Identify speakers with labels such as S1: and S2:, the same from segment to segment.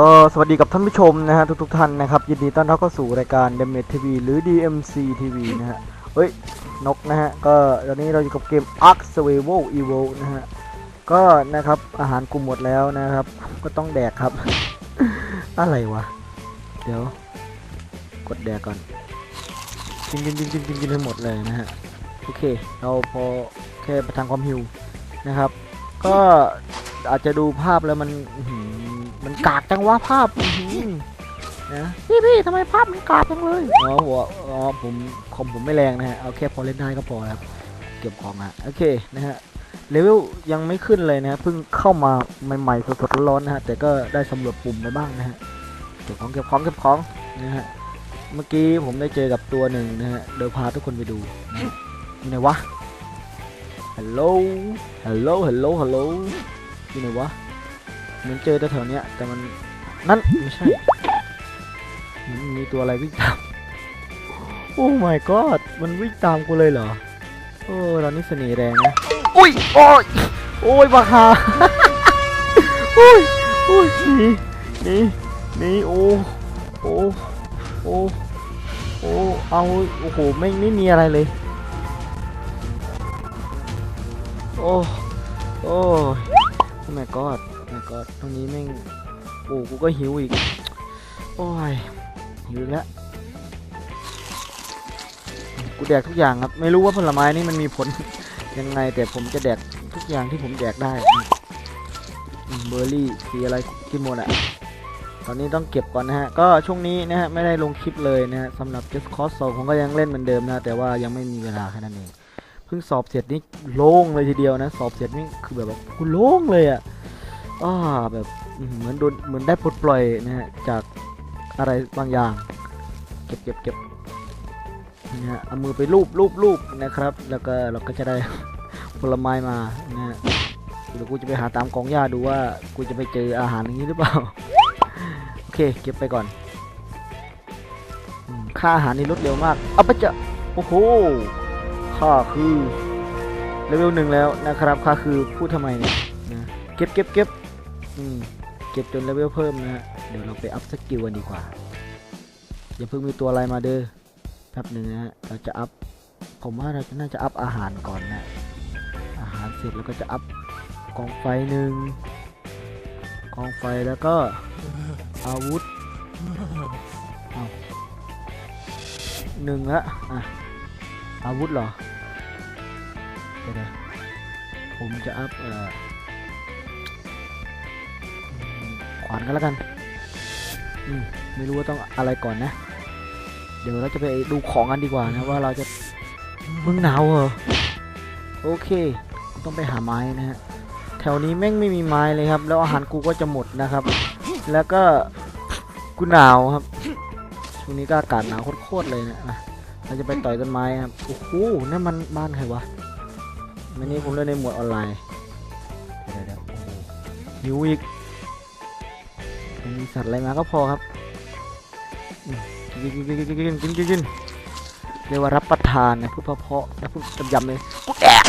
S1: ก็สวัสดีกับท่านผู้ชมนะฮะทุกๆท่านนะครับ ยินดีต้อนรับเข้าสู่รายการ d e m e TV หรือ DMC TV นะฮะเฮ้ย นกนะฮะ ก็ตอนนี้เราอยู่กับเกม Ark Survival Evo นะฮะ ก็นะครับอาหารกูหมดแล้วนะครับ ก็ต้องแดกครับ อะไรวะ เดี๋ยว กดแดกก่อนกินกินกินกินกินกินให้หมดเลยนะฮะ โอเค เราพอแค่ประทังความหิวนะครับ ก็อาจจะดูภาพแล้วมันหื มันกากจังวะภาพอื้อหือนะพี่พี่ทำไมภาพมันกากจังเลย อ๋อหัวอ๋อผมคอมผมไม่แรงนะฮะเอาแค่พอเล่นได้ก็พอครับเก็บของอะโอเคนะฮะเลเวลยังไม่ขึ้นเลยนะฮะเพิ่งเข้ามาใหม่ๆสดๆร้อนๆนะฮะแต่ก็ได้สำรวจปุ่มไปบ้างนะฮะเก็บของเก็บของเก็บของนะฮะเมื่อกี้ผมได้เจอกับตัวหนึ่งนะฮะเดี๋ยวพาทุกคนไปดูนะฮะอยู่ไหนวะฮัลโหลฮัลโหลฮัลโหลฮัลโหลอยู่ไหนวะ เหมือนเจอแถวๆเนี้ย แต่มันนั่นไม่ใช่มันมีตัวอะไรวิ่งตามโอ้ my god มันวิ่งตามกูเลยเหรอ โอ้เรานี่เสน่ห์แรงนะอุ้ยโอ้ยโอ้ยบักฮาโอ้ยโอ้ยหนี่นี่นี่โอ้โอ้โอ้โอ้เอาโอ้โหไม่ไม่มีอะไรเลย โอ้โอ้ยโอ้ my god ตรงนี้แม่งโอ้กูก็หิวอีก โอ้ย หิวแล้วกูแดกทุกอย่างครับ ไม่รู้ว่าผลไม้นี่มันมีผลยังไง แต่ผมจะแดกทุกอย่างที่ผมแดกได้อืมเบอร์รี่สีอะไรกินหมดอะตอนนี้ต้องเก็บก่อนนะฮะ ก็ช่วงนี้นะฮะ ไม่ได้ลงคลิปเลยนะฮะสำหรับ Just Cause 2ผมก็ยังเล่นเหมือนเดิมนะ แต่ว่ายังไม่มีเวลาแค่นั้นเอง เพิ่งสอบเสร็จนี่โล่งเลยทีเดียวนะ สอบเสร็จนี่คือแบบว่ากูโล่งเลยอะ อ้าแบบเหมือนโดนเหมือนได้ปลดปล่อยนะฮะจากอะไรบางอย่าง เก็บเก็บเก็บนะฮะเอามือไปลูบลูบลูบนะครับ แล้วก็เราก็จะได้ผลไม้มานะฮะเดี๋ยวกูจะไปหาตามกองหญ้าดูว่ากูจะไปเจออาหารอย่างนี้หรือเปล่า โอเค เก็บไปก่อนค่าอาหารนี่ลดเร็วมากเอาไปเจอะโอ้โหค่าคือเลเวลหนึ่งแล้วนะครับค่าคือพูดทำไมเนี่ยนะเก็บเก็บเก็บ อืมเก็บจนเลเวลเพิ่มนะฮะ เดี๋ยวเราไปอัพสกิลกันดีกว่า อย่าเพิ่งมีตัวอะไรมาเด้อแป๊บหนึ่งนะฮะ เราจะอัพ ผมว่าเราจะน่าจะอัพอาหารก่อนนะ อาหารเสร็จแล้วก็จะอัพกองไฟหนึ่งกองไฟแล้วก็อาวุธเอาหนึ่งละอะ อาวุธเหรอเดี๋ยวนะผมจะอัพเอ่อ อืมขวานกันแล้วกัน อืม ไม่รู้ว่าต้องอะไรก่อนนะ เดี๋ยวเราจะไปดูของกันดีกว่านะว่าเราจะมึงหนาวเหรอ โอเค ต้องไปหาไม้นะฮะ แถวนี้แม่งไม่มีไม้เลยครับ แล้วอาหารกูก็จะหมดนะครับ แล้วก็กูหนาวครับ ช่วงนี้ก็อากาศหนาวโคตรเลยนะอะเราจะไปต่อยต้นไม้ครับ โอ้โห นั่นมันบ้านใครวะวันนี้ผมเล่นในหมวดออนไลน์ เดี๋ยวๆโอ้โหหิวอีก มีสัตว์อะไรมาก็พอครับกินกินกินกินกินกินกินกินเรียกว่ารับประทานนะพูดเพาะๆนะพูดจำๆเลยกูแดก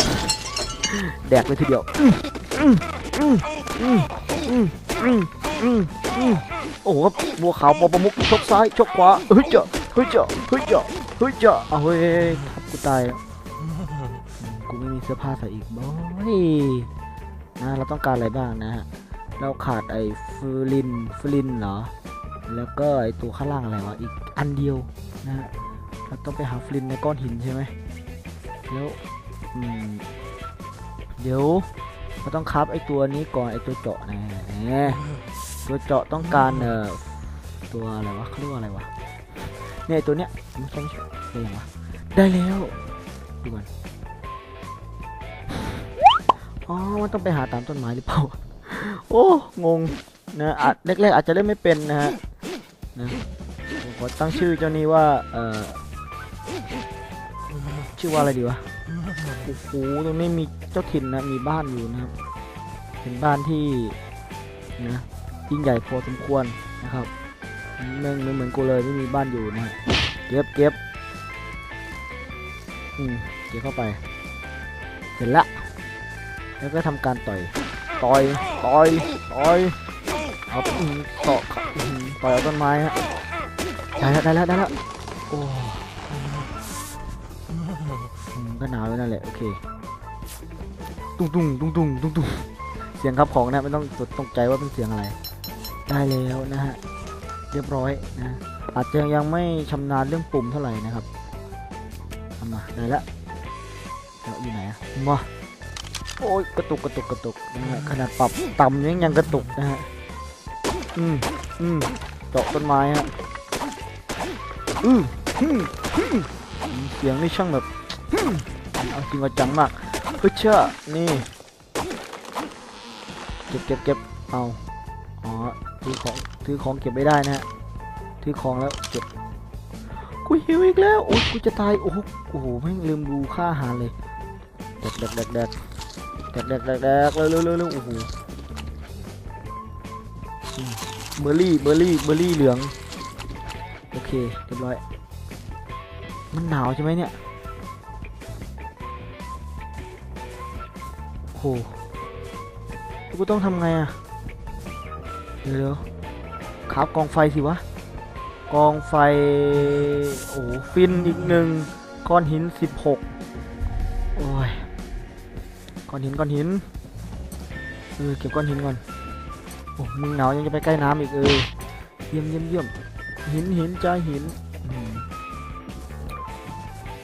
S1: แดกเลยทีเดียวอืมอืมอืมอืมอืมอืมอืมโอ้โหบัวขาวปอประมุกชกซ้ายชกขวาเฮ้ยเจาะเฮ้ยเจาะเฮ้ยเจาะเฮ้ยเจาะเอาเฮ้ยทับกูตายแล้วอืมกูไม่มีเสื้อผ้าใส่อีกบ้อยนะเราต้องการอะไรบ้างนะฮะ เราขาดไอ้ฟูลินฟูลินเหรอ แล้วก็ไอ้ตัวข้างล่างอะไรวะ อีกอันเดียวนะฮะ เราต้องไปหาฟลินในก้อนหินใช่ไหมแล้วเดี๋ยวเราต้องคับไอ้ตัวนี้ก่อนไอ้ตัวเจาะนะแหมตัวเจาะต้องการเอ่อตัวอะไรวะเขาเรียกว่าอะไรวะเนี่ยตัวเนี้ยไม่ใช่ไม่ใช่อะไรวะได้แล้วดูก่อนอ๋อมันต้องไปหาตามต้นไม้หรือเปล่า โอ้งงนะอาจแรกๆอาจจะเล่นไม่เป็นนะฮะนะผมขอตั้งชื่อเจ้านี้ว่าเอ่อชื่อว่าอะไรดีวะโอ้โหตรงนี้มีเจ้าถิ่นนะมีบ้านอยู่นะครับ เป็นบ้านที่นะยิ่งใหญ่พอสมควรนะครับแม่งไม่เหมือนกูเลยไม่มีบ้านอยู่นะฮะเก็บเก็บอืมเก็บเข้าไป เสร็จละ แล้วก็ทำการต่อย ต่อยต่อยต่อยเอาอืมเกาะอืมต่อยเอาต้นไม้ฮะได้แล้วได้แล้วได้แล้วโอ้ก็หนาวแล้วนั่นแหละโอเคตุ้งตุ้งตุ้งตุ้งตุ้งตุ้งเสียงครับของนะไม่ต้องตกใจว่าเป็นเสียงอะไร ได้แล้วนะฮะเรียบร้อยนะอาจจะยังไม่ชำนาญเรื่องปุ่มเท่าไหร่นะครับเอามาได้แล้วแล้วอยู่ไหนอะมา โอ้ยกระตุกกระตุกกระตุกนะฮะขนาดปรับต่ำยังยังกระตุกนะฮะอืมอืมเจาะต้นไม้ฮะอืมอืมอืมเสียงนี่ช่างแบบอืมเอาจริงเอาจังมากเฮ้ยเชื่อนี่เก็บเก็บเก็บเอาอ๋อถือของถือของเก็บไม่ได้นะฮะถือของแล้วเก็บกูหิวอีกแล้วโอ้ยกูจะตายโอ้โหโอ้โหแม่งลืมดูค่าอาหารเลยแดกแดกแดก แดกแดกแดกแดกแดกเร็วเร็วเร็วโอ้โหอืมเบอร์รี่เบอร์รี่เบอร์รี่เหลืองโอเคเรียบร้อยมันหนาวใช่ไหมเนี่ยโอ้โหกูต้องทำไงอะเร็วๆครับกองไฟสิวะกองไฟโอ้ฟินอีกหนึ่งก้อนหินสิบหก ก้อนหินก้อนหินเออเก็บก้อนหินก่อนโอ้มึงหนาวยังจะไปใกล้น้ำอีกเออเยี่ยมเยี่ยมเยี่ยมหินหินจ้าหิน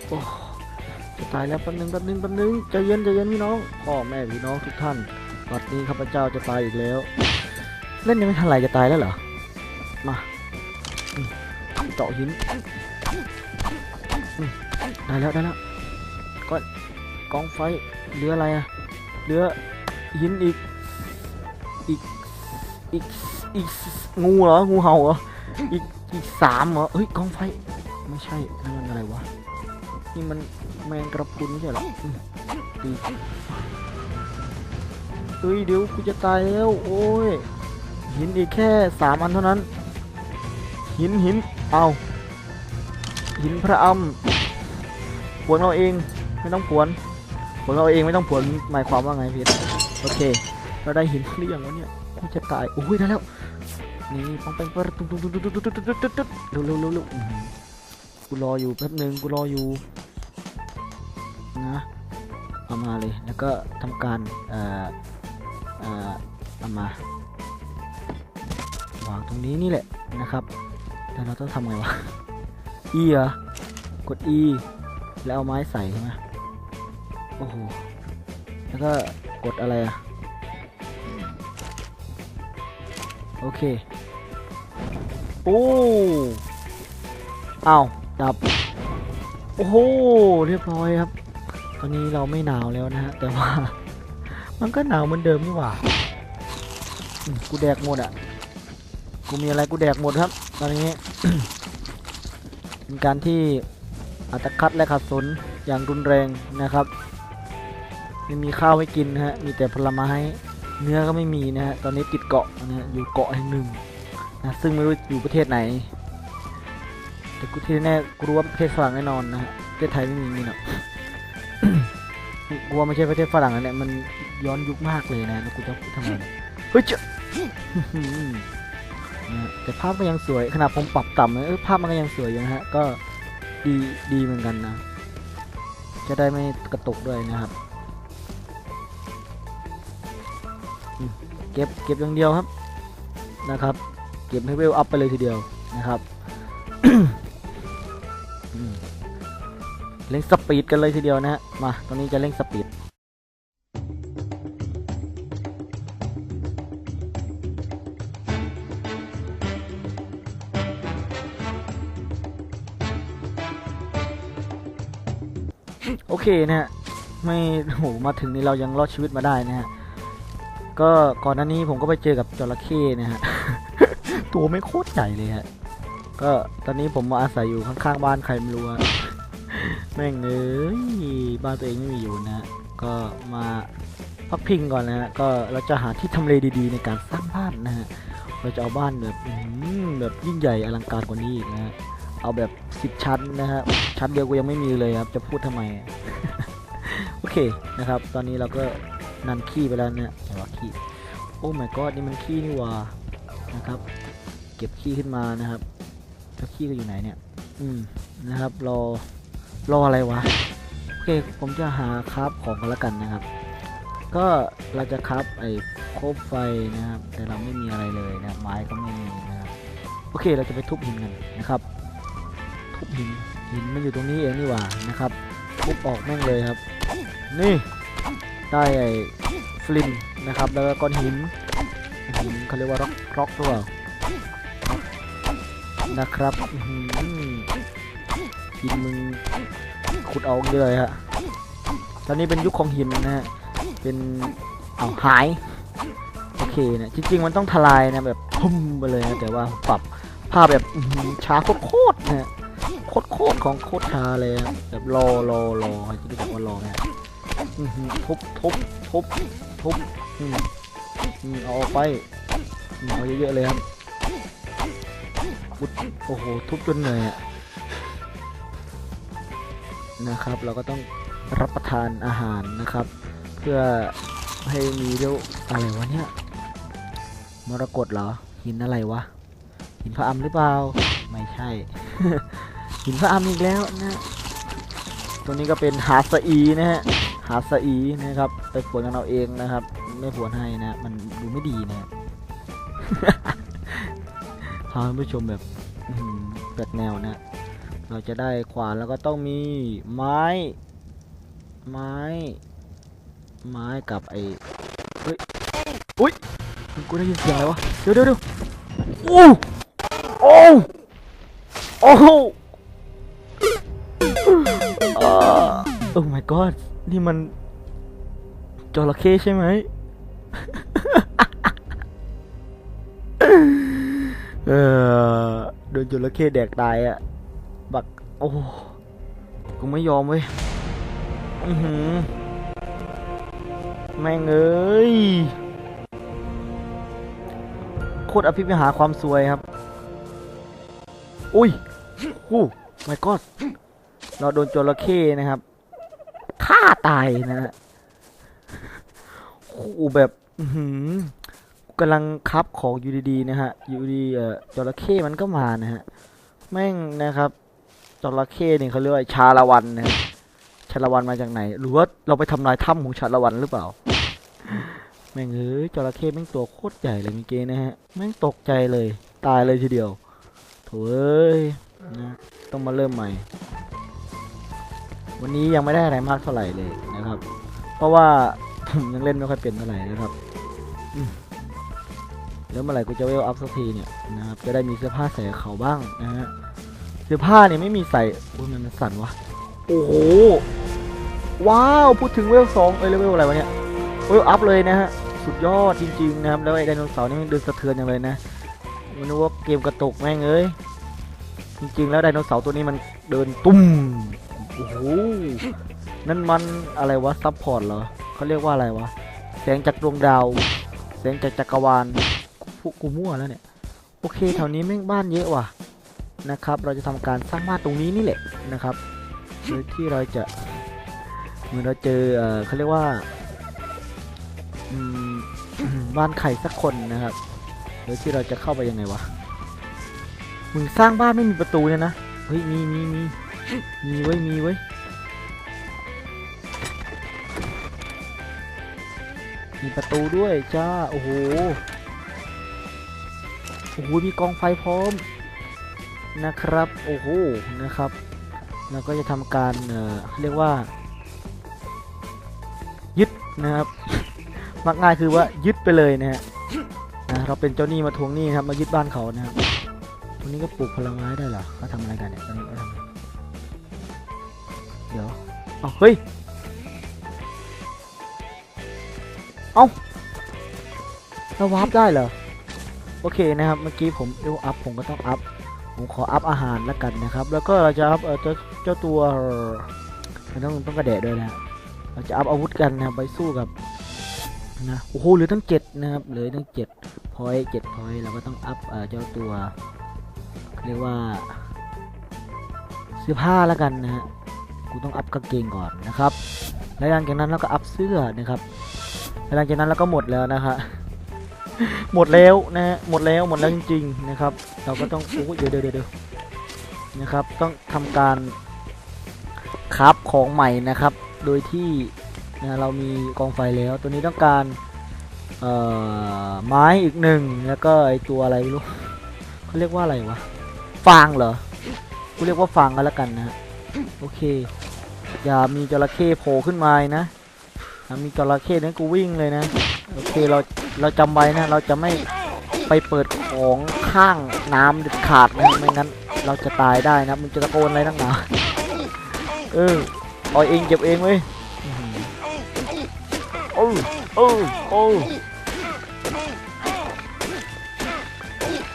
S1: โอ้จะตายแล้วแป๊บนึงแป๊บนึงแป๊บนึงใจเย็นใจเย็นพี่น้องพ่อแม่พี่น้องทุกท่านวันนี้ข้าพเจ้าจะตายอีกแล้ว เล่นยังไม่ทันไรจะตายแล้วเหรอมาเจาะหินได้แล้วได้แล้วก็กองไฟ เหลืออะไรอะเหลือหินอีกอีกอีกอีกงูเหรองูเห่าเหรออีกอีกสามเหรอเฮ้ยกองไฟไม่ใช่นั่มันอะไรวะนี่มันแมงกระพุนไม่ใช่หรอดีเฮ้ยเดี๋ยวกูจะตายแล้วโอ้ยหินอีกแค่สามอันเท่านั้น หินหินเอาหินพระอำผวนเราเองไม่ต้องผวน ผวนเราเองไม่ต้องผวนหมายความว่าไงพีทโอเค เราได้หินหรือยังวะเนี่ยกูจะตายโอ้ยได้แล้วนี่ปองแปงเปิดตุ๊ดตุ๊ดตุ๊ดตุ๊ดตุ๊ดตุ๊ดตุ๊ดตุ๊ดเร็วเร็วเร็วเร็วกูรออยู่แป๊บหนึ่งกูรออยู่นะเอามาเลยแล้วก็ทำการเอ่อเอ่อเอามาวางตรงนี้นี่แหละนะครับแล้วเราต้องทำไงวะ E เหรอกด E แล้วเอาไม้ใส่ใช่ไหม โอ้โห แล้วก็กดอะไรอะโอเคโอ้เอาดับ โอ้โห เรียบร้อยครับ ตอนนี้เราไม่หนาวแล้วนะฮะ แต่ว่า มันก็หนาวเหมือนเดิมนี่หว่า กูแดกหมดอะ กูมีอะไรกูแดกหมดครับ ตอนนี้ เป็นการที่อัตคัดและขัดสนอย่างรุนแรงนะครับ ไม่มีข้าวให้กินนะฮะ มีแต่ผลไม้ เนื้อก็ไม่มีนะฮะ ตอนนี้ติดเกาะนะฮะ อยู่เกาะแห่งหนึ่งนะ ซึ่งไม่รู้อยู่ประเทศไหน แต่กูที่แน่กูรู้ว่าประเทศฝรั่งแน่นอนนะฮะ ประเทศไทยไม่มีนี่หรอกกูว่าไม่ใช่ประเทศฝรั่งนะเนี่ย มันย้อนยุคมากเลยนะแล้วกูจะทำไมเนี่ยเฮ้ยเจ้านะฮะแต่ภาพก็ยังสวย ขนาดผมปรับต่ำเลยภาพมันก็ยังสวยอยู่นะฮะ ก็ดีดีเหมือนกันนะ จะได้ไม่กระตุกด้วยนะครับ เก็บเก็บอย่างเดียวครับนะครับ เก็บให้เวลอัพไปเลยทีเดียวนะครับเร่งสปีดกันเลยทีเดียวนะฮะมาตอนนี้จะเร่งสปีดโอเคนะฮะไม่โหมาถึงนี่เรายังรอดชีวิตมาได้นะฮะ ก็ก่อนหน้านี้ผมก็ไปเจอกับจระเข้นะฮะ ตัวไม่โคตรใหญ่เลยฮะ ก็ตอนนี้ผมมาอาศัยอยู่ข้างๆบ้านใครไม่รู้อะแม่งเอ้ยบ้านตัวเองไม่มีอยู่นะฮะก็มาพักพิงก่อนนะฮะ ก็เราจะหาที่ทำเลดีๆในการสร้างบ้านนะฮะ เราจะเอาบ้านแบบแบบยิ่งใหญ่อลังการกว่านี้อีกนะฮะ เอาแบบสิบชั้นนะฮะ ชั้นเดียวกูยังไม่มีเลยครับ จะพูดทำไม โอเคนะครับ ตอนนี้เราก็ นำขี้ไปแล้วเนี่ยไหนวะขี้โอ้ my god นี่มันขี้นี่ว่านะครับ เก็บขี้ขึ้นมานะครับแล้วขี้ก็อยู่ไหนเนี่ย อืมนะครับ รอ รออะไรวะ โอเค ผมจะหาคราฟของกันแล้วกันนะครับ ก็เราจะคราฟไอ้โคบไฟนะครับ แต่เราไม่มีอะไรเลยนะ ไม้ก็ไม่มีนะครับโอเค เราจะไปทุบหินกันนะครับ ทุบหิน หินมันอยู่ตรงนี้เองนี่ว่านะครับ ทุบออกแม่งเลยครับ นี่ ได้ไอ้ฟลินนะครับแล้วก็ก้อนหินหินเขาเรียกว่าร็อกร็อกตัวนะครับหินมึงขุดเอาเลยฮะตอนนี้เป็นยุคของหินนะฮะเป็นเอาหายโอเคนะจริง ๆ มันต้องทลายนะแบบพุ่มไปเลยนะแต่ว่าปรับภาพแบบอื้อหือช้าโคตรนะฮะโคตรของโคตรช้าเลยอะแบบรอรอรอจะรู้จักว่ารอไหมอื้อหือ ทุบทุบทุบทุบอืมอืมเอาออกไปเอาเยอะๆเลยครับโอ้โห ทุบจนเหนื่อยอะนะครับ เราก็ต้องรับประทานอาหารนะครับ เพื่อให้มีเรียวอะไรวะเนี่ยมรกตเหรอ หินอะไรวะ หินพระอัมหรือเปล่า ไม่ใช่ หินพระอัมอีกแล้วนะตรงนี้ก็เป็นหาสอีนะฮะ หาสอีนะครับไปผวนกันเอาเองนะครับ ไม่ผวนให้นะ มันดูไม่ดีนะพาท่านผู้ชมแบบแปลกแนวนะ เราจะได้ขวานแล้วก็ต้องมีไม้ ไม้ ไม้กับไอ้เฮ้ยอุ้ยกูได้ยินเสียงอะไรวะเดี๋ยวเดี๋ยวเดี๋ยวโอ้โอ้โอ้ โอ้ my god นี่มันจระเข้ใช่ไหมเออโดนจระเข้แดกตายอะบัก โอ้กูไม่ยอมเว้ยอือหือแม่งเอ้ยโคตรอภิมหาความสวยครับ อุ้ยโอ้ my god เราโดนจระเข้นะครับ ตายนะฮะโอ้แบบหือกำลังคับของอยู่ดีๆนะฮะอยู่ดีเอ่อจระเข้มันก็มานะฮะแม่งนะครับจระเข้เนี่ยเขาเรียกว่าชาละวันนะชาละวันมาจากไหน หรือว่าเราไปทำลายถ้ำของชาละวันหรือเปล่าแม่งเอ้ยจระเข้แม่งตัวโคตรใหญ่เลยมื่อกี้นะฮะแม่งตกใจเลย ตายเลยทีเดียวโถ่เอ้ยนะต้องมาเริ่มใหม่ วันนี้ยังไม่ได้อะไรมากเท่าไหร่เลยนะครับ เพราะว่าผมยังเล่นไม่ค่อยเป็นเท่าไหร่นะครับแล้วเมื่อไหร่กูจะเวลอัพสักทีเนี่ยนะครับจะได้มีเสื้อผ้าใส่เขาบ้างนะฮะเสื้อผ้าเนี่ยไม่มีใส่อุ้ยมันสั่นวะโอ้โหว้าวพูดถึงเวลสองเอ้ยเลเวลอะไรวะเนี่ยเวลอัพเลยนะฮะสุดยอดจริงๆนะครับแล้วไอ้ไดโนเสาร์นี่มันเดินสะเทือนอย่างเลยนะมันนึกว่าเกมกระตุกแม่งเอ้ยจริงๆแล้วไดโนเสาร์ตัวนี้มันเดินตุ้ม อ้โหนั่นมันอะไรวะซับพอร์ตเหรอเขาเรียกว่าอะไรวะแสงจากดวงดาว แสงจากจักรวาลกูกูมั่วแล้วเนี่ย โอเคแถวนี้แม่งบ้านเยอะว่ะนะครับ เราจะทำการสร้างบ้านตรงนี้นี่แหละนะครับโดยที่เราจะเหมือนเราเจอเออเขาเรียกว่าบ้านไข่สักคนนะครับโดยที่เราจะเข้าไปยังไงวะมึงสร้างบ้านไม่มีประตูเนี่ยนะเฮ้ยมีมีมี มีไว้ยมีไว้ยมีประตูด้วยจ้า โอ้โห โอ้โห มีกองไฟพร้อมนะครับ โอ้โห นะครับเราก็จะทำการเอ่อเรียกว่า ยึดนะครับ มักง่ายคือว่ายึดไปเลยนะฮะนะเราเป็นเจ้าหนี้มาทวงหนี้ครับ มายึดบ้านเขานะครับตรงนี้ก็ปลูกผลไม้ได้เหรอเขาทำอะไรกันเนี่ยตอนนี้เขาทำอะไร เอาเฮ้ย เอาเราวาร์ปได้เหรอ โอเคนะครับ เมื่อกี้ผมเอวอัพผมก็ต้องอัพ ผมขออัพอาหารแล้วกันนะครับ แล้วก็เราจะอัพเจ้าเจ้าตัวมันต้องต้องกระเดะด้วยนะ เราจะอัพอาวุธกันนะไปสู้กับนะ โอ้โหเหลือทั้งเจ็ดนะครับ เหลือทั้งเจ็ดพอยเจ็ดพอยเราก็ต้องอัพเอ่อเจ้าตัว เรียกว่าเสื้อผ้าแล้วกันนะฮะ กูต้องอัพกางเกงก่อนนะครับแล้วหลังจากนั้นเราก็อัพเสื้อนะครับแล้วหลังจากนั้นเราก็หมดแล้วนะฮะหมดแล้วนะฮะหมดแล้วหมดแล้วจริงๆนะครับ เราก็ต้องโอ้เดี๋ยวเดี๋ยวเดี๋ยวนะครับ ต้องทำการคราฟของใหม่นะครับ โดยที่นะเรามีกองไฟแล้วตัวนี้ต้องการเอ่อไม้อีกหนึ่งแล้วก็ไอตัวอะไรไม่รู้เขาเรียกว่าอะไรวะฟางเหรอกูเรียกว่าฟางก็แล้วกันนะฮะ โอเค อย่ามีจระเข้โผล่ขึ้นมานะถ้ามีจระเข้นั้นกูวิ่งเลยนะ โอเคเราเราจำไว้นะ เราจะไม่ไปเปิดของข้างน้ำเด็ดขาดนะ ไม่งั้นเราจะตายได้นะ มึงจะตะโกนอะไรนักหนา เออเอาเองเก็บเองเว้ยอื้อหือโอ้โอ้โอ้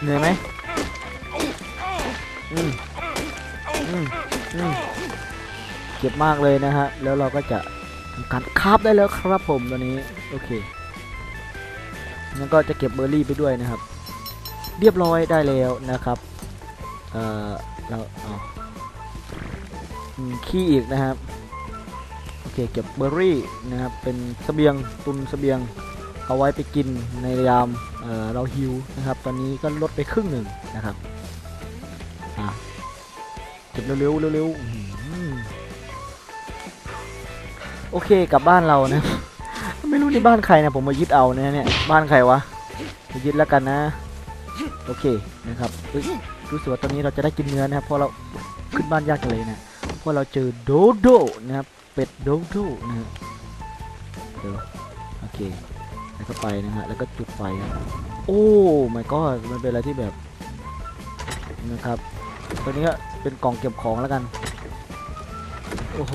S1: เหนื่อยไหมอืมอืมอืม เจ็บมากเลยนะฮะ แล้วเราก็จะทำการคาบได้แล้วครับผมตอนนี้ โอเคแล้วก็จะเก็บเบอร์รี่ไปด้วยนะครับ เรียบร้อยได้แล้วนะครับ เอ่อ เราเอาขี้อีกนะครับ โอเค เก็บเบอร์รี่นะครับ เป็นสเสบียงตุนสเสบียง เอาไว้ไปกินในยามเเราหิวนะครับ ตอนนี้ก็ลดไปครึ่งหนึ่งนะครับ เก็บเร็วๆเร็วๆโอเคกลับบ้านเรานะ ไม่รู้ในบ้านใครนะผมมายึดเอานะเนี่ยบ้านใครวะมายึดแล้วกันนะ โอเคนะครับเอ้ยรู้สึกว่าตอนนี้เราจะได้กินเนื้อนะครับเพราะเราขึ้นบ้านยากจังเลยนะเพราะเราเจอโดโดนะครับเป็ดโดโดนะเดี๋ยวโอเคแล้วก็ไปนะฮะแล้วก็จุดไฟโอ้ไม่ก็มันเป็นอะไรที่แบบนะครับตัวนี้ เป็นกล่องเก็บของแล้วกัน โอ้โห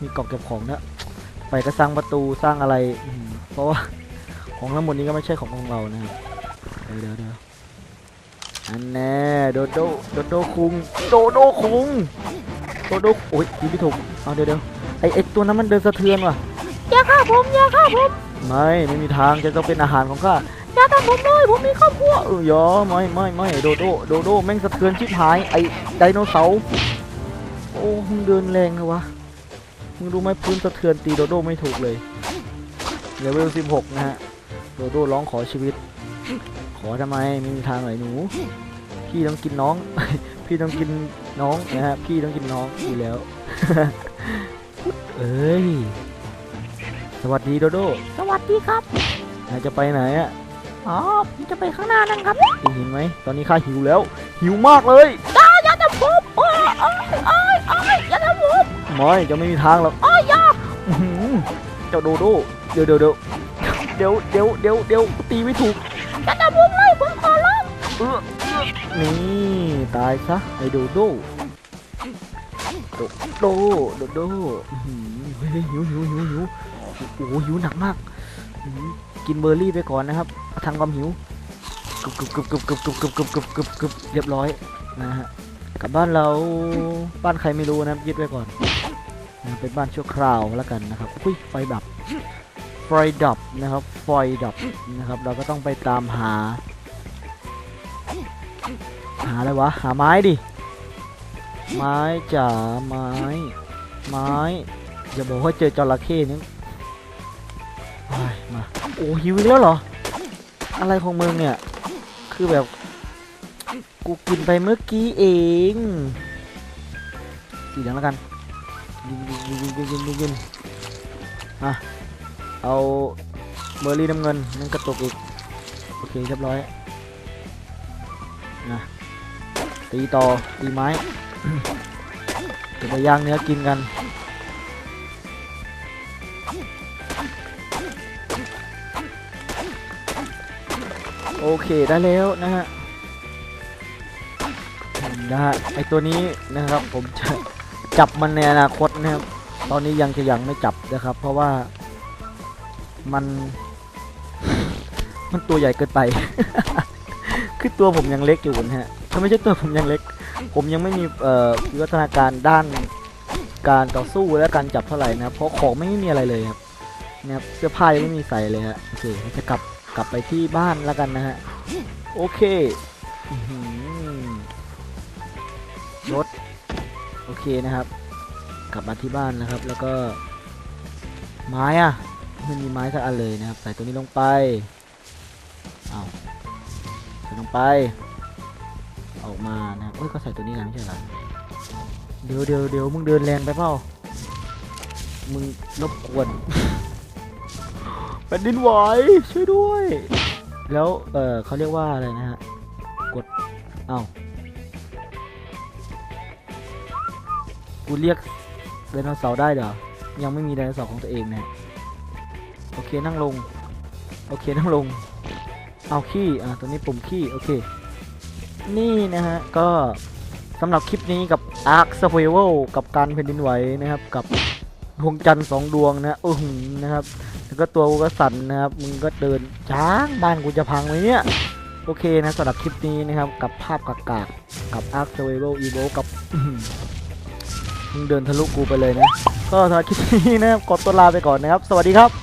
S1: มีกล่องเก็บของนะไปก็สร้างประตูสร้างอะไรอืมเพราะว่าของทั้งหมดนี้ก็ไม่ใช่ของของเรานะครับเดี๋ยวเดี๋ยวเดี๋ยวอันแน่โดโดโดโดคุงโดโดคุงโดโดโอ้ยดีไม่ถูกเอาเดี๋ยวเดี๋ยวไอไอตัวนั้นมันเดินสะเทือนว่ะ
S2: อย่าฆ่าผมอย่าฆ่าผม
S1: ไม่ไม่มีทางจะต้องเป็นอาหารของข้า
S2: อย่าฆ่าผมเลยผมมีครอบครัว
S1: เออยอไม่ไม่ไม่โดโดโดโดแม่งสะเทือนชิบหายไอไดโนเสาร์โอ้มึงเดินแรงเลยวะมึงรู้ไหมพื้นสะเทือนตีโดโดไม่ถูกเลยเลเวล16 นะฮะโดโดร้องขอชีวิต ขอทำไมไม่มีทางเลยหนู พี่ต้องกินน้อง พี่ต้องกินน้องนะฮะพี่ต้องกินน้องอยู่แล้ว เอ้ยสวัสดีโดโด
S2: สวัสดีครับ
S1: นายจะไปไหนอะ
S2: อ๋อผมจะไปข้างหน้านั่นครับ
S1: เองเห็นไหมตอนนี้ข้าหิวแล้ว หิวมากเลย
S2: อย่าทำผมโอ้ยโอ้ยโอ้ยโอ้ยอย่าทำผม
S1: ไม่จะไม่มีทางหรอก
S2: โอ้ยอย่า
S1: อื้อหือเจ้าโดโดเดี๋ยวเดี๋ยวเดี๋ยวเดี๋ยวเดี๋ยวเดี๋ยวเดี๋ยวตีไม่ถูก
S2: อย่าทำผมเลยผมขอร้อง
S1: เออนี่ตายซะไอโดโดโดโดโดโดอื้อหือเฮ้ยหิวหิวหิวหิวโอ้โหหิวหนักมากอื้อหือ กินเบอร์รี่ไปก่อนนะครับทางความหิวกึบกึบกึบกึบกึบกึบกึบกึบกึบกึบกึบเรียบร้อยนะฮะกลับบ้านเราบ้านใครไม่รู้นะครับยึดไว้ก่อนนะเป็นบ้านชั่วคราวแล้วกันนะครับอุ้ยไฟดับไฟดับนะครับไฟดับนะครับ เราก็ต้องไปตามหา หาอะไรวะหาไม้ดิไม้จ๋าไม้ ไม้อย่าบอกว่าเจอจระเข้นี่โอ้ยมาโโอ้หิวแล้วเหรอ อะไรของมึงเนี่ย คือแบบ กูกินไปเมื่อกี้เอง สีเหลืองแล้วกัน ยิงยิงยิงยิงยิงยิงยิงอะเอาเบอร์รี่น้ำเงินนั่นกระตุกอีก โอเคเรียบร้อย นะ ตีต่อ ตีไม้จะไปย่างเนื้อกินกัน โอเคได้แล้วนะฮะนะฮะไอตัวนี้นะครับ ผมจะจับมันในอนาคตนะครับ ตอนนี้ยังจะยังไม่จับนะครับ เพราะว่ามันมันตัวใหญ่เกินไป คือตัวผมยังเล็กอยู่นะฮะถ้าไม่ใช่ตัวผมยังเล็ก ผมยังไม่มีเอ่อวิวัฒนาการด้านการต่อสู้และการจับเท่าไหร่นะครับเพราะของไม่มีอะไรเลยครับนะครับเสื้อผ้ายังไม่มีใส่เลยฮะโอเคเราจะกลับ กลับไปที่บ้านแล้วกันนะฮะ โอเครถโอเคนะครับ กลับมาที่บ้านนะครับ แล้วก็ ไม้อะไม่มีไม้สักอันเลยนะครับ ใส่ตัวนี้ลงไปเอาใส่ลงไป ออกมานะครับเอ้ยก็ใส่ตัวนี้กันไม่ใช่หรอเดี๋ยวเดี๋ยวเดี๋ยวมึงเดินแรงไปเปล่ามึงรบกวน แผ่นดินไหวช่วยด้วย แล้วเออเขาเรียกว่าอะไรนะฮะ กด เอากูเรียกไดโนเสาร์ได้เหรอ ยังไม่มีไดโนเสาร์ของตัวเองนะโอเคนั่งลง โอเคนั่งลง เอาขี้ อะตัวนี้ปุ่มขี้ โอเค นี่นะฮะ ก็สำหรับคลิปนี้กับ Ark Survival กับการแผ่นดินไหวนะครับกับ ดวงจันทร์สองดวงนะโอ้โหนะครับแล้วก็ตัวกูก็สั่นนะครับมึงก็เดินช้างบ้านกูจะพังไหมเนี่ยโอเคนะสำหรับคลิปนี้นะครับกับภาพกากากับอาร์คเซเวเบิลอีโบอื้อหือมึงเดินทะลุกูไปเลยนะ ก็สำหรับคลิปนี้นะครับกดตัวลาไปก่อนนะครับ สวัสดีครับ